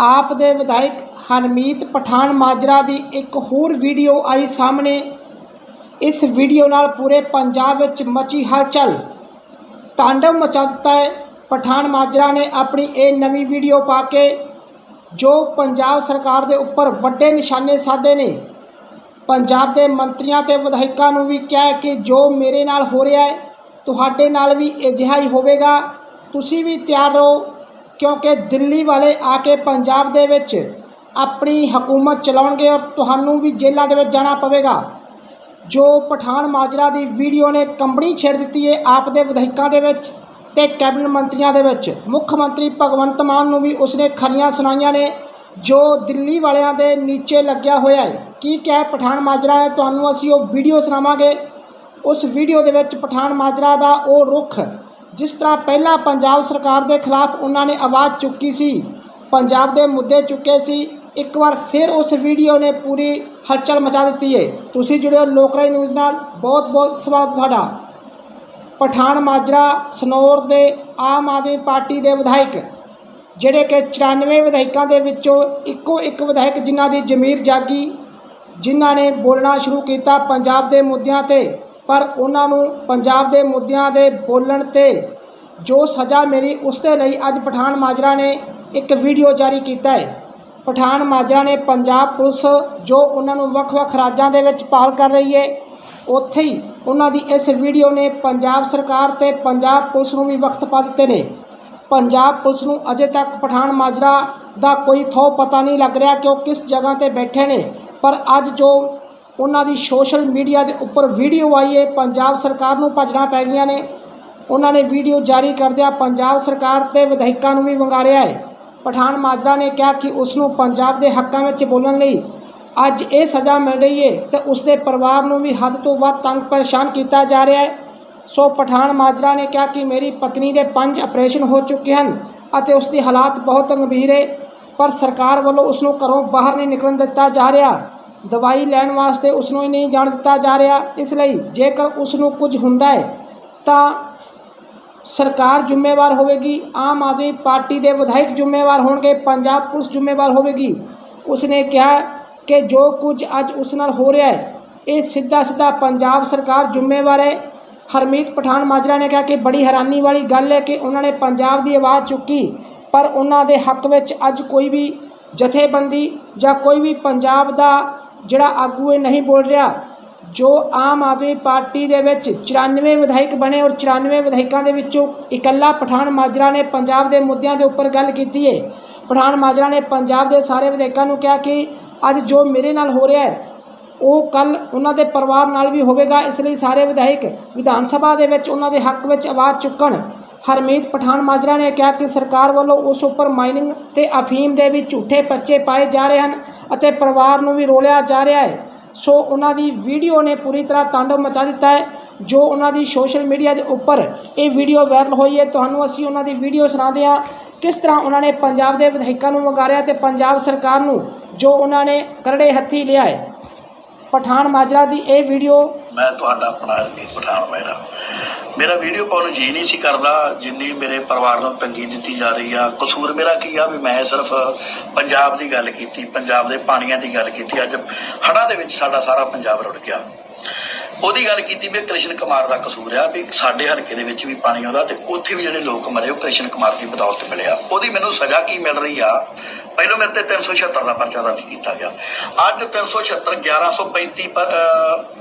ਆਪ ਦੇ ਵਿਧਾਇਕ ਹਰਮੀਤ ਪਠਾਨ ਮਾਜਰਾ ਦੀ ਇੱਕ ਹੋਰ ਵੀਡੀਓ ਆਈ ਸਾਹਮਣੇ। ਇਸ ਵੀਡੀਓ ਨਾਲ ਪੂਰੇ ਪੰਜਾਬ ਵਿੱਚ ਮਚੀ ਹਲਚਲ। ਤਾਂਡਵ ਮਚਾ ਦਿੱਤਾ ਹੈ। ਪਠਾਨ ਮਾਜਰਾ ਨੇ ਆਪਣੀ ਇਹ ਨਵੀਂ ਵੀਡੀਓ ਪਾ ਕੇ, ਜੋ ਪੰਜਾਬ ਸਰਕਾਰ ਦੇ ਉੱਪਰ ਵੱਡੇ ਨਿਸ਼ਾਨੇ ਸਾਧੇ ਨੇ। ਪੰਜਾਬ ਦੇ ਮੰਤਰੀਆਂ ਤੇ ਵਿਧਾਇਕਾਂ ਨੂੰ ਵੀ ਕਿਹਾ ਕਿ ਜੋ ਮੇਰੇ ਨਾਲ ਹੋ ਰਿਹਾ ਹੈ, ਤੁਹਾਡੇ ਨਾਲ ਵੀ ਅਜਿਹਾ ਹੀ ਹੋਵੇਗਾ। ਤੁਸੀਂ ਵੀ ਤਿਆਰ ਰਹੋ। ਕਿਉਂਕਿ ਦਿੱਲੀ ਵਾਲੇ ਆ ਕੇ ਪੰਜਾਬ ਦੇ ਵਿੱਚ ਆਪਣੀ ਹਕੂਮਤ ਚਲਾਉਣਗੇ ਔਰ ਤੁਹਾਨੂੰ ਵੀ ਜੇਲ੍ਹਾਂ ਦੇ ਵਿੱਚ ਜਾਣਾ ਪਵੇਗਾ। ਜੋ ਪਠਾਨ ਮਾਜਰਾ ਦੀ ਵੀਡੀਓ ਨੇ ਕੰਬਣੀ ਛੇੜ ਦਿੱਤੀ ਹੈ ਆਪ ਦੇ ਵਿਧਾਇਕਾਂ ਦੇ ਵਿੱਚ ਤੇ ਕੈਬਨਿਟ ਮੰਤਰੀਆਂ ਦੇ ਵਿੱਚ। ਮੁੱਖ ਮੰਤਰੀ ਭਗਵੰਤ ਮਾਨ ਨੂੰ ਵੀ ਉਸਨੇ ਖਰੀਆਂ ਸੁਣਾਈਆਂ ਨੇ, ਜੋ ਦਿੱਲੀ ਵਾਲਿਆਂ ਦੇ ਨੀਚੇ ਲੱਗਿਆ ਹੋਇਆ ਹੈ ਕੀ ਕਿਹਾ ਪਠਾਨ ਮਾਜਰਾ ਨੇ? ਤੁਹਾਨੂੰ ਅਸੀਂ ਉਹ ਵੀਡੀਓ ਸੁਣਾਵਾਂਗੇ। ਉਸ ਵੀਡੀਓ ਦੇ ਵਿੱਚ ਪਠਾਨ ਮਾਜਰਾ ਦਾ ਉਹ ਰੁਖ ਜਿਸ ਤਰ੍ਹਾਂ ਪਹਿਲਾਂ ਪੰਜਾਬ ਸਰਕਾਰ ਦੇ ਖਿਲਾਫ ਉਹਨਾਂ ਨੇ ਆਵਾਜ਼ ਚੁੱਕੀ ਸੀ, ਪੰਜਾਬ ਦੇ ਮੁੱਦੇ ਚੁੱਕੇ ਸੀ, ਇੱਕ ਵਾਰ ਫਿਰ ਉਸ ਵੀਡੀਓ ਨੇ ਪੂਰੀ ਹਲਚਲ ਮਚਾ ਦਿੱਤੀ ਹੈ ਤੁਸੀਂ ਜੁੜਿਓ ਲੋਕਰਾਈ ਨਿਊਜ਼ ਨਾਲ, ਬਹੁਤ ਬਹੁਤ ਸਵਾਗਤ ਤੁਹਾਡਾ। ਪਠਾਨ ਮਾਜਰਾ, ਸਨੌਰ ਦੇ ਆਮ ਆਦਮੀ ਪਾਰਟੀ ਦੇ ਵਿਧਾਇਕ, ਜਿਹੜੇ ਕਿ 94 ਵਿਧਾਇਕਾਂ ਦੇ ਵਿੱਚੋਂ ਇੱਕੋ ਇੱਕ ਵਿਧਾਇਕ ਜਿਨ੍ਹਾਂ ਦੀ ਜ਼ਮੀਰ ਜਾਗੀ, ਜਿਨ੍ਹਾਂ ਨੇ ਬੋਲਣਾ ਸ਼ੁਰੂ ਕੀਤਾ ਪੰਜਾਬ ਦੇ ਮੁੱਦਿਆਂ ਤੇ। ਪਰ ਉਹਨਾਂ ਨੂੰ ਪੰਜਾਬ ਦੇ ਮੁੱਦਿਆਂ ਦੇ ਬੋਲਣ ਤੇ ਜੋ ਸਜ਼ਾ ਮਿਲੀ ਉਸ ਦੇ ਲਈ ਅੱਜ ਪਠਾਨ ਮਾਜਰਾ ਨੇ ਇੱਕ ਵੀਡੀਓ ਜਾਰੀ ਕੀਤਾ ਹੈ। ਪਠਾਨ ਮਾਜਰਾ ਨੇ ਪੰਜਾਬ ਪੁਲਿਸ ਜੋ ਉਹਨਾਂ ਨੂੰ ਵੱਖ-ਵੱਖ ਰਾਜਾਂ ਦੇ ਵਿੱਚ ਪਾਲ ਕਰ ਰਹੀ ਹੈ, ਉੱਥੇ ਹੀ ਉਹਨਾਂ ਦੀ ਇਸ ਵੀਡੀਓ ਨੇ ਪੰਜਾਬ ਸਰਕਾਰ ਤੇ ਪੰਜਾਬ ਪੁਲਿਸ ਨੂੰ ਵੀ ਵਕਤ ਪਾ ਦਿੱਤੇ ਨੇ। ਪੰਜਾਬ ਪੁਲਿਸ ਨੂੰ ਅਜੇ ਤੱਕ ਪਠਾਨ ਮਾਜਰਾ ਦਾ ਕੋਈ ਥੋ ਪਤਾ ਨਹੀਂ ਲੱਗ ਰਿਹਾ ਕਿ ਉਹ ਕਿਸ ਜਗ੍ਹਾ ਤੇ ਬੈਠੇ ਨੇ, ਪਰ ਅੱਜ ਜੋ ਉਹਨਾਂ ਦੀ ਸੋਸ਼ਲ ਮੀਡੀਆ ਦੇ ਉੱਪਰ ਵੀਡੀਓ ਆਈ ਹੈ। ਪੰਜਾਬ ਸਰਕਾਰ ਨੂੰ ਭੱਜਣਾ ਪੈ ਗਈਆਂ ਨੇ। ਉਹਨਾਂ ਨੇ ਵੀਡੀਓ ਜਾਰੀ ਕਰਦਿਆਂ ਪੰਜਾਬ ਸਰਕਾਰ ਤੇ ਵਿਧਾਇਕਾਂ ਨੂੰ ਵੀ ਵੰਗਾਰਿਆ ਹੈ। ਪਠਾਨ ਮਾਜਰਾ ਨੇ ਕਿਹਾ ਕਿ ਉਸ ਨੂੰ ਪੰਜਾਬ ਦੇ ਹੱਕਾਂ ਵਿੱਚ ਬੋਲਣ ਲਈ ਅੱਜ ਇਹ ਸਜ਼ਾ ਮਿਲ ਰਹੀ ਹੈ ਤੇ ਉਸ ਦੇ ਪਰਿਵਾਰ ਨੂੰ ਵੀ ਹੱਦ ਤੋਂ ਵੱਧ ਤੰਗ ਪਰੇਸ਼ਾਨ ਕੀਤਾ ਜਾ ਰਿਹਾ ਹੈ। ਸੋ ਪਠਾਨ ਮਾਜਰਾ ਨੇ ਕਿਹਾ ਕਿ ਮੇਰੀ ਪਤਨੀ ਦੇ ਪੰਜ ਆਪਰੇਸ਼ਨ ਹੋ ਚੁੱਕੇ ਹਨ ਅਤੇ ਉਸ ਦੀ ਹਾਲਾਤ ਬਹੁਤ ਗੰਭੀਰ ਹੈ, ਪਰ ਸਰਕਾਰ ਵੱਲੋਂ ਉਸ ਨੂੰ ਘਰੋਂ ਬਾਹਰ ਨਹੀਂ ਨਿਕਲਣ ਦਿੱਤਾ ਜਾ ਰਿਹਾ। ਦਵਾਈ ਲੈਣ ਵਾਸਤੇ ਉਸ ਨੂੰ ਹੀ ਨਹੀਂ ਜਾਣ ਦਿੱਤਾ ਜਾ ਰਿਹਾ। ਇਸ ਲਈ ਜੇਕਰ ਉਸ ਨੂੰ ਕੁਝ ਹੁੰਦਾ ਹੈ, ਤਾਂ ਸਰਕਾਰ ਜ਼ਿੰਮੇਵਾਰ ਹੋਵੇਗੀ। ਆਮ ਆਦਮੀ ਪਾਰਟੀ ਦੇ ਵਿਧਾਇਕ ਜ਼ਿੰਮੇਵਾਰ ਹੋਣਗੇ, ਪੰਜਾਬ ਪੁਲਿਸ ਜ਼ਿੰਮੇਵਾਰ ਹੋਵੇਗੀ। ਉਸਨੇ ਕਿਹਾ ਕਿ ਜੋ ਕੁਝ ਅੱਜ ਉਸ ਨਾਲ ਹੋ ਰਿਹਾ ਹੈ, ਇਹ ਸਿੱਧਾ ਸਿੱਧਾ ਪੰਜਾਬ ਸਰਕਾਰ ਜ਼ਿੰਮੇਵਾਰ ਹੈ। ਹਰਮੀਤ ਪਠਾਨ ਮਾਜਰਾ ਨੇ ਕਿਹਾ ਕਿ ਬੜੀ ਹੈਰਾਨੀ ਵਾਲੀ ਗੱਲ ਹੈ ਕਿ ਉਹਨਾਂ ਨੇ ਪੰਜਾਬ ਦੀ ਆਵਾਜ਼ ਚੁੱਕੀ, ਪਰ ਉਹਨਾਂ ਦੇ ਹੱਕ ਵਿੱਚ ਅੱਜ ਕੋਈ ਵੀ ਜਥੇਬੰਦੀ ਜਾਂ ਕੋਈ ਵੀ ਪੰਜਾਬ ਦਾ ਜਿਹੜਾ ਆਗੂ ਇਹ ਨਹੀਂ ਬੋਲ ਰਿਹਾ, ਜੋ ਆਮ ਆਦਮੀ ਪਾਰਟੀ ਦੇ ਵਿੱਚ 94 ਵਿਧਾਇਕ ਬਣੇ ਔਰ 94 ਵਿਧਾਇਕਾਂ ਦੇ ਵਿੱਚੋਂ ਇਕੱਲਾ ਪਠਾਨ ਮਾਜਰਾ ਨੇ ਪੰਜਾਬ ਦੇ ਮੁੱਦਿਆਂ ਦੇ ਉੱਪਰ ਗੱਲ ਕੀਤੀ ਹੈ ਪਠਾਨ ਮਾਜਰਾ ਨੇ ਪੰਜਾਬ ਦੇ ਸਾਰੇ ਵਿਧਾਇਕਾਂ ਨੂੰ ਕਿਹਾ ਕਿ ਅੱਜ ਜੋ ਮੇਰੇ ਨਾਲ ਹੋ ਰਿਹਾ ਹੈ, ਉਹ ਕੱਲ ਉਹਨਾਂ ਦੇ ਪਰਿਵਾਰ ਨਾਲ ਵੀ ਹੋਵੇਗਾ, ਇਸ ਲਈ ਸਾਰੇ ਵਿਧਾਇਕ ਵਿਧਾਨ ਸਭਾ ਦੇ ਵਿੱਚ ਉਹਨਾਂ ਦੇ ਹੱਕ ਵਿੱਚ ਆਵਾਜ਼ ਚੁੱਕਣ। ਹਰਮੀਤ ਪਠਾਨ ਮਾਜਰਾ ਨੇ ਕਿਹਾ ਕਿ ਸਰਕਾਰ ਵੱਲੋਂ ਉਸ ਉੱਪਰ ਮਾਈਨਿੰਗ ਤੇ ਅਫੀਮ ਦੇ ਵੀ ਝੂਠੇ ਪਰਚੇ ਪਾਏ ਜਾ ਰਹੇ ਹਨ। ਅਤੇ ਪਰਿਵਾਰ ਨੂੰ ਵੀ ਰੋਲਿਆ ਜਾ ਰਿਹਾ ਹੈ। ਸੋ ਉਹਨਾਂ ਦੀ ਵੀਡੀਓ ਨੇ ਪੂਰੀ ਤਰ੍ਹਾਂ ਤਾਂਡਵ ਮਚਾ ਦਿੱਤਾ ਹੈ। ਜੋ ਉਹਨਾਂ ਦੀ ਸੋਸ਼ਲ ਮੀਡੀਆ ਦੇ ਉੱਪਰ ਇਹ ਵੀਡੀਓ ਵਾਇਰਲ ਹੋਈ ਹੈ, ਤੁਹਾਨੂੰ ਅਸੀਂ ਉਹਨਾਂ ਦੀ ਵੀਡੀਓ ਸੁਣਾਉਂਦੇ ਹਾਂ। ਕਿਸ ਤਰ੍ਹਾਂ ਉਹਨਾਂ ਨੇ ਪੰਜਾਬ ਦੇ ਵਿਧਾਇਕਾਂ ਨੂੰ ਵੰਗਾਰਿਆ ਤੇ ਪੰਜਾਬ ਸਰਕਾਰ ਨੂੰ ਜੋ ਉਹਨਾਂ ਨੇ ਕਰੜੇ ਹੱਥੀ ਲਿਆ ਹੈ। ਪਠਾਨ ਮਾਜਰਾ ਦੀ ਇਹ ਵੀਡੀਓ ਮੈਂ ਤੁਹਾਡਾ ਆਪਣਾ ਰਮੀਤ ਪਠਾਨ ਮਹਿਰਾ ਮੇਰਾ ਵੀਡੀਓ ਪਾਉਣ ਨੂੰ ਜੀ ਨਹੀਂ ਸੀ ਕਰਦਾ, ਜਿੰਨੀ ਮੇਰੇ ਪਰਿਵਾਰ ਨੂੰ ਤੰਗੀ ਦਿੱਤੀ ਜਾ ਰਹੀ ਆ। ਕਸੂਰ ਮੇਰਾ ਕੀ ਆ ਵੀ ਮੈਂ ਸਿਰਫ ਪੰਜਾਬ ਦੀ ਗੱਲ ਕੀਤੀ, ਪੰਜਾਬ ਦੇ ਪਾਣੀਆਂ ਦੀ ਗੱਲ ਕੀਤੀ। ਅੱਜ ਹੜ੍ਹਾਂ ਦੇ ਵਿੱਚ ਸਾਡਾ ਸਾਰਾ ਪੰਜਾਬ ਰੁੜ ਗਿਆ। ਉਹਦੀ ਗੱਲ ਕੀਤੀ ਵੀ ਕ੍ਰਿਸ਼ਨ ਕੁਮਾਰ ਦਾ ਕਸੂਰ ਆ ਵੀ ਸਾਡੇ ਹਲਕੇ ਦੇ ਵਿੱਚ ਵੀ ਪਾਣੀ ਆਉਂਦਾ ਤੇ ਉੱਥੇ ਵੀ ਜਿਹੜੇ ਲੋਕ ਮਰੇ, ਉਹ ਕ੍ਰਿਸ਼ਨ ਕੁਮਾਰ ਦੀ ਬਦੌਲਤ ਮਿਲਿਆ। ਉਹਦੀ ਮੈਨੂੰ ਸਜ਼ਾ ਕੀ ਮਿਲ ਰਹੀ ਆ? ਪਹਿਲਾਂ ਮੇਰੇ ਤੇ 376 ਦਾ ਪਰਚਾ ਦਰਜ ਕੀਤਾ ਗਿਆ। ਅੱਜ 376 1135 ਪਰ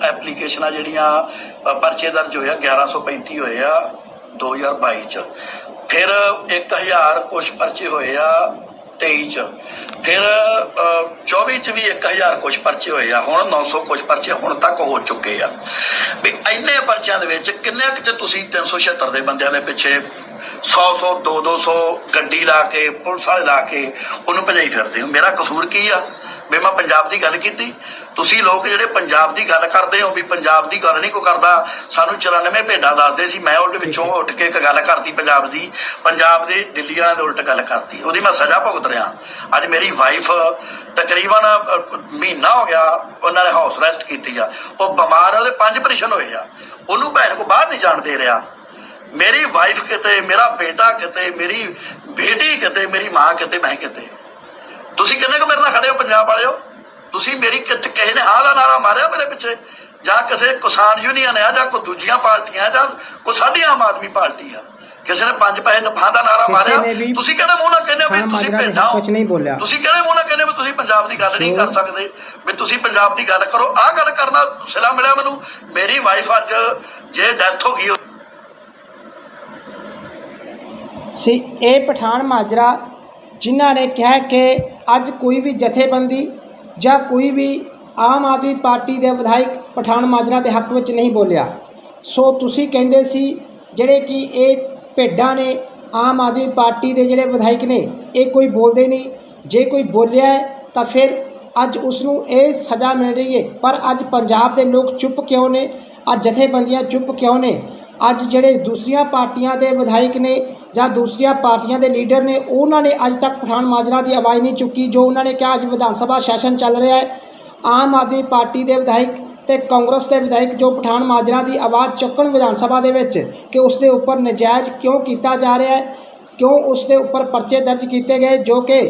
ਐਪਲੀਕੇਸ਼ਨਾਂ ਜਿਹੜੀਆਂ ਪਰਚੇ ਦਰਜ ਹੋਇਆ 1135 ਹੋਏ ਆ 2022 ਚ। ਫਿਰ 1000 ਕੁਛ ਪਰਚੇ ਹੋਏ ਆ 23 ਚ। ਫਿਰ ਅ, 24 ਚ ਵੀ 1000 ਕੁਛ ਪਰਚੇ ਹੋਏ ਆ ਹੁਣ 900 ਕੁਛ ਪਰਚੇ ਹੁਣ ਤੱਕ ਹੋ ਚੁੱਕੇ ਆ। ਵੀ ਇੰਨੇ ਪਰਚਿਆਂ ਦੇ ਵਿੱਚ ਕਿੰਨੇ ਕੁ ਚ ਤੁਸੀਂ 376 ਦੇ ਬੰਦਿਆਂ ਦੇ ਪਿੱਛੇ 100 100 2 200 ਗੱਡੀ ਲਾ ਕੇ ਪੁਲਿਸ ਵਾਲੇ ਲਾ ਕੇ ਉਹਨੂੰ ਭਜਾਈ ਫਿਰਦੇ ਹੋ? ਮੇਰਾ ਕਸੂਰ ਕੀ ਆ? ਵੀ ਮੈਂ ਪੰਜਾਬ ਦੀ ਗੱਲ ਕੀਤੀ। ਤੁਸੀਂ ਲੋਕ ਜਿਹੜੇ ਪੰਜਾਬ ਦੀ ਗੱਲ ਕਰਦੇ ਹੋ ਵੀ ਪੰਜਾਬ ਦੀ ਗੱਲ ਨਹੀਂ ਕੋ ਕਰਦਾ, ਸਾਨੂੰ 94 ਭੇਡਾਂ ਦੱਸਦੇ ਸੀ, ਮੈਂ ਉਹਦੇ ਵਿੱਚੋਂ ਉੱਠ ਕੇ ਇੱਕ ਗੱਲ ਕਰਤੀ ਪੰਜਾਬ ਦੀ, ਪੰਜਾਬ ਦੇ ਦਿੱਲੀ ਵਾਲਿਆਂ ਦੇ ਉਲਟ ਗੱਲ ਕਰਤੀ। ਉਹਦੀ ਮੈਂ ਸਜ਼ਾ ਭੁਗਤ ਰਿਹਾ। ਅੱਜ ਮੇਰੀ ਵਾਈਫ ਤਕਰੀਬਨ ਮਹੀਨਾ ਹੋ ਗਿਆ ਉਹਨਾਂ ਨੇ ਹਾਊਸ ਅਰੈਸਟ ਕੀਤੀ ਆ। ਉਹ ਬਿਮਾਰ ਉਹਦੇ ਪੰਜ ਆਪਰੇਸ਼ਨ ਹੋਏ ਆ। ਉਹਨੂੰ ਭੈਣ ਕੋ ਬਾਹਰ ਨਹੀਂ ਜਾਣ ਦੇ ਰਿਹਾ। ਮੇਰੀ ਵਾਈਫ ਕਿਤੇ, ਮੇਰਾ ਬੇਟਾ ਕਿਤੇ, ਮੇਰੀ ਬੇਟੀ ਕਿਤੇ, ਮੇਰੀ ਮਾਂ ਕਿਤੇ, ਮੈਂ ਕਿਤੇ। ਤੁਸੀਂ ਕਿੰਨੇ ਕੁ ਮੇਰੇ ਨਾਲ ਖੜੇ ਹੋ ਪੰਜਾਬ ਵਾਲਿਓ? ਤੁਸੀਂ ਮੇਰੀ ਕਿਤ ਕਿਸੇ ਨੇ ਹਾਂ ਦਾ ਨਾਰਾ ਮਾਰਿਆ ਮੇਰੇ ਪਿੱਛੇ? ਜਾਂ ਕਿਸੇ ਕਿਸਾਨ ਯੂਨੀਅਨ ਆ ਜਾਂ ਕੋਈ ਦੂਜੀਆਂ ਪਾਰਟੀਆਂ ਜਾਂ ਕੋਈ ਸਾਡੀ ਆਮ ਆਦਮੀ ਪਾਰਟੀ ਆ? ਕਿਸੇ ਨੇ ਪੰਜ ਪੈਸੇ ਨਫਾ ਦਾ ਨਾਰਾ ਮਾਰਿਆ? ਤੁਸੀਂ ਕਿਹੜੇ ਮੂੰਹ ਨਾਲ ਕਹਿੰਦੇ ਵੀ ਤੁਸੀਂ ਭੇਡਾਂ ਹੋ? ਤੁਸੀਂ ਕਿਹੜੇ ਮੂੰਹ ਨਾਲ ਕਹਿੰਦੇ ਹੋ ਵੀ ਤੁਸੀਂ ਪੰਜਾਬ ਦੀ ਗੱਲ ਨਹੀਂ ਕਰ ਸਕਦੇ? ਵੀ ਤੁਸੀਂ ਪੰਜਾਬ ਦੀ ਗੱਲ ਕਰੋ। ਆਹ ਗੱਲ ਕਰਨਾ ਸਿਲਾ ਮਿਲਿਆ ਮੈਨੂੰ। ਮੇਰੀ ਵਾਈਫ ਅੱਜ ਜੇ ਡੈਥ ਹੋ ਗਈ ਸੀ ਇਹ ਪਠਾਨ ਮਾਜਰਾ ਜਿਨ੍ਹਾਂ ਨੇ ਕਿਹਾ ਕਿ ਅੱਜ ਕੋਈ ਵੀ ਜਥੇਬੰਦੀ ਜਾਂ ਕੋਈ ਵੀ ਆਮ ਆਦਮੀ ਪਾਰਟੀ ਦੇ ਵਿਧਾਇਕ ਪਠਾਨ ਮਾਜਰਾ ਦੇ ਹੱਕ ਵਿੱਚ ਨਹੀਂ ਬੋਲਿਆ। ਸੋ ਤੁਸੀਂ ਕਹਿੰਦੇ ਸੀ ਜਿਹੜੇ ਕਿ ਇਹ ਭੇਡਾਂ ਨੇ, ਆਮ ਆਦਮੀ ਪਾਰਟੀ ਦੇ ਜਿਹੜੇ ਵਿਧਾਇਕ ਨੇ, ਇਹ ਕੋਈ ਬੋਲਦੇ ਨਹੀਂ। ਜੇ ਕੋਈ ਬੋਲਿਆ ਤਾਂ ਫਿਰ ਅੱਜ ਉਸ ਨੂੰ ਇਹ ਸਜ਼ਾ ਮਿਲ ਰਹੀ ਹੈ। ਪਰ ਅੱਜ ਪੰਜਾਬ ਦੇ ਲੋਕ ਚੁੱਪ ਕਿਉਂ ਨੇ? ਅੱਜ ਜਥੇਬੰਦੀਆਂ ਚੁੱਪ ਕਿਉਂ ਨੇ? ਅੱਜ ਜਿਹੜੇ ਦੂਸਰੀਆਂ ਪਾਰਟੀਆਂ ਦੇ ਵਿਧਾਇਕ ਨੇ ਜਾਂ ਦੂਸਰੀਆਂ ਪਾਰਟੀਆਂ ਦੇ ਲੀਡਰ ਨੇ, ਉਹਨਾਂ ਨੇ ਅੱਜ ਤੱਕ ਪਠਾਨ ਮਾਜਰਾ ਦੀ ਆਵਾਜ਼ ਨਹੀਂ ਚੁੱਕੀ, ਜੋ ਉਹਨਾਂ ਨੇ ਕਿਹਾ ਅੱਜ ਵਿਧਾਨ ਸਭਾ ਸੈਸ਼ਨ ਚੱਲ ਰਿਹਾ ਹੈ। ਆਮ ਆਦਮੀ ਪਾਰਟੀ ਦੇ ਵਿਧਾਇਕ ਤੇ ਕਾਂਗਰਸ ਦੇ ਵਿਧਾਇਕ ਜੋ ਪਠਾਨ ਮਾਜਰਾ ਦੀ ਆਵਾਜ਼ ਚੁੱਕਣ ਵਿਧਾਨ ਸਭਾ ਦੇ ਵਿੱਚ ਕਿ ਉਸ ਦੇ ਉੱਪਰ ਨਜਾਇਜ਼ ਕਿਉਂ ਕੀਤਾ ਜਾ ਰਿਹਾ ਹੈ, ਕਿਉਂ ਉਸ ਦੇ ਉੱਪਰ ਪਰਚੇ ਦਰਜ ਕੀਤੇ ਗਏ, ਜੋ ਕਿ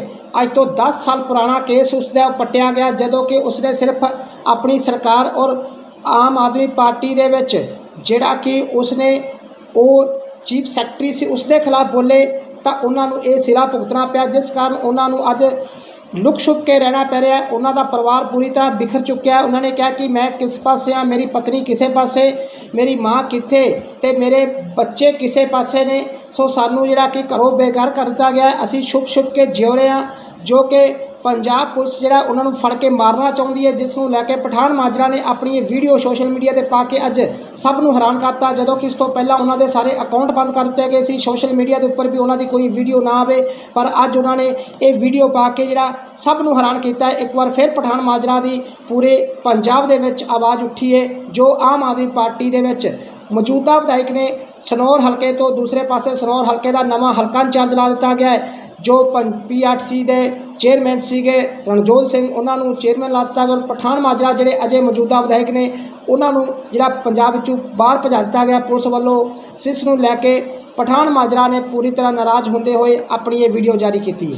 ਅੱਜ ਤੋਂ 10 ਸਾਲ ਪੁਰਾਣਾ ਕੇਸ ਉਸ ਦਾ ਪੱਟਿਆ ਗਿਆ, ਜਦੋਂ ਕਿ ਉਸਨੇ ਸਿਰਫ ਆਪਣੀ ਸਰਕਾਰ ਔਰ ਆਮ ਆਦਮੀ ਪਾਰਟੀ ਦੇ ਵਿੱਚ ਜਿਹੜਾ ਕਿ ਉਸਨੇ ਉਹ ਚੀਫ ਸੈਕਟਰੀ ਸੀ ਉਸ ਦੇ ਖਿਲਾਫ ਬੋਲੇ ਤਾਂ ਉਹਨਾਂ ਨੂੰ ਇਹ ਸਿਰਾ ਭੁਗਤਣਾ ਪਿਆ, ਜਿਸ ਕਾਰਨ ਉਹਨਾਂ ਨੂੰ ਅੱਜ ਲੁਕ ਛੁਪ ਕੇ ਰਹਿਣਾ ਪੈ ਰਿਹਾ ਉਹਨਾਂ ਦਾ ਪਰਿਵਾਰ ਪੂਰੀ ਤਰ੍ਹਾਂ ਬਿਖਰ ਚੁੱਕਿਆ ਉਹਨਾਂ ਨੇ ਕਿਹਾ ਕਿ ਮੈਂ ਕਿਸ ਪਾਸੇ ਆ ਮੇਰੀ ਪਤਨੀ ਕਿਸੇ ਪਾਸੇ, ਮੇਰੀ ਮਾਂ ਕਿੱਥੇ ਤੇ ਮੇਰੇ ਬੱਚੇ ਕਿਸੇ ਪਾਸੇ ਨੇ? ਸੋ ਸਾਨੂੰ ਜਿਹੜਾ ਕਿ ਘਰੋਂ ਬੇਘਰ ਕਰ ਦਿੱਤਾ ਗਿਆ ਅਸੀਂ ਛੁਪ ਛੁਪ ਕੇ ਜਿਉ ਰਹੇ ਹਾਂ, ਜੋ ਕਿ ਪੰਜਾਬ ਪੁਲਿਸ ਜਿਹੜਾ ਉਹਨਾਂ ਨੂੰ ਫੜ ਕੇ ਮਾਰਨਾ ਚਾਹੁੰਦੀ ਹੈ, ਜਿਸ ਨੂੰ ਲੈ ਕੇ ਪਠਾਨ ਮਾਜਰਾ ਨੇ ਆਪਣੀ ਇਹ ਵੀਡੀਓ ਸੋਸ਼ਲ ਮੀਡੀਆ ਤੇ ਪਾ ਕੇ ਅੱਜ ਸਭ ਨੂੰ ਹੈਰਾਨ ਕਰਤਾ, ਜਦੋਂ ਕਿ ਇਸ ਤੋਂ ਪਹਿਲਾਂ ਉਹਨਾਂ ਦੇ ਸਾਰੇ ਅਕਾਊਂਟ ਬੰਦ ਕਰ ਦਿੱਤੇ ਗਏ ਸੀ। ਸੋਸ਼ਲ ਮੀਡੀਆ ਦੇ ਉੱਪਰ ਵੀ ਉਹਨਾਂ ਦੀ ਕੋਈ ਵੀਡੀਓ ਨਾ ਆਵੇ, ਪਰ ਅੱਜ ਉਹਨਾਂ ਨੇ ਇਹ ਵੀਡੀਓ ਪਾ ਕੇ ਜਿਹੜਾ ਸਭ ਨੂੰ ਹੈਰਾਨ ਕੀਤਾ ਇੱਕ ਵਾਰ ਫਿਰ ਪਠਾਨ ਮਾਜਰਾ ਦੀ ਪੂਰੇ ਪੰਜਾਬ ਦੇ ਵਿੱਚ ਆਵਾਜ਼ ਉੱਠੀ ਹੈ, ਜੋ ਆਮ ਆਦਮੀ ਪਾਰਟੀ ਦੇ ਵਿੱਚ ਮੌਜੂਦਾ ਵਿਧਾਇਕ ਨੇ ਸਨੌਰ ਹਲਕੇ ਤੋਂ ਦੂਸਰੇ ਪਾਸੇ ਸਨੌਰ ਹਲਕੇ ਦਾ ਨਵਾਂ ਹਲਕਾ ਇੰਚਾਰਜ ਲਾ ਦਿੱਤਾ ਗਿਆ ਹੈ, ਜੋ ਪੀਆਰਸੀ ਦੇ ਚੇਅਰਮੈਨ ਸੀਗੇ। ਰਣਜੋਤ ਸਿੰਘ ਉਹਨਾਂ ਨੂੰ ਚੇਅਰਮੈਨ ਲਾ ਦਿੱਤਾ ਗਿਆ ਔਰ ਪਠਾਨ ਮਾਜਰਾ ਜਿਹੜੇ ਅਜੇ ਮੌਜੂਦਾ ਵਿਧਾਇਕ ਨੇ, ਉਹਨਾਂ ਨੂੰ ਜਿਹੜਾ ਪੰਜਾਬ ਵਿੱਚੋਂ ਬਾਹਰ ਭਜਾ ਦਿੱਤਾ ਗਿਆ ਪੁਲਿਸ ਵੱਲੋਂ। ਸਿਸ ਨੂੰ ਲੈ ਕੇ ਪਠਾਨ ਮਾਜਰਾ ਨੇ ਪੂਰੀ ਤਰ੍ਹਾਂ ਨਾਰਾਜ਼ ਹੁੰਦੇ ਹੋਏ ਆਪਣੀ ਇਹ ਵੀਡੀਓ ਜਾਰੀ ਕੀਤੀ